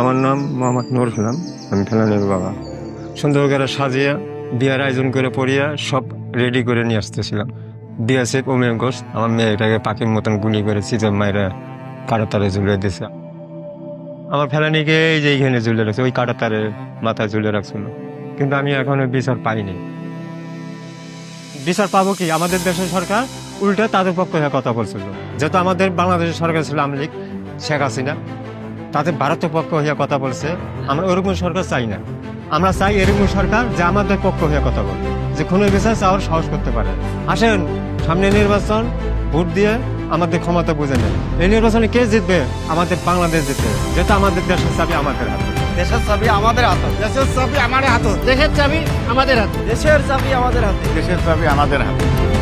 আমার নাম মোহাম্মদ নুর ইসলাম, আমি ফেলানির বাবা। সুন্দর করে সাজিয়ে বিয়ার আয়োজন করে পড়িয়া সব রেডি করে নিয়ে আসতেছিলাম। দিয়েছে ওমিয়ান ঘোষ আমার মেয়েটাকে পাখির মতন গুলি করে চিতল মায়েরা কারও তারে ঝুলিয়ে দিয়েছে আমার ফেলানিকে এই যে এইখানে ঝুলে রাখছে, ওই কাটা তারে মাথায় ঝুলে রাখছিল কিন্তু আমি এখনও বিচার পাইনি। বিচার পাবো কি? আমাদের দেশের সরকার উল্টে তাদের পক্ষে কথা বলছিল। যেহেতু আমাদের বাংলাদেশের সরকার ছিল আমলিক শেখ হাসিনা তাদের ভারতের পক্ষ হইয়া কথা বলছে আমরা ওরকম সরকার চাই না। আমরা চাই এরকম সরকার যে আমাদের পক্ষ হয়ে কথা বলবে যে কোনো বিচার চাওয়ার সাহস করতে পারে। আসেন সামনে নির্বাচন ভোট দিয়ে আমাদের ক্ষমতা বুঝে নেন। এই নির্বাচনে কে জিতবে? আমাদের বাংলাদেশ জিতবে। যেটা আমাদের দেশের চাবি আমাদের হাতে। দেশের চাবি আমাদের হাতে। দেশের চাবি আমার হাতত দেশের চাবি আমাদের হাতে। দেশের চাবি আমাদের হাতে। দেশের চাবি আমাদের হাতে।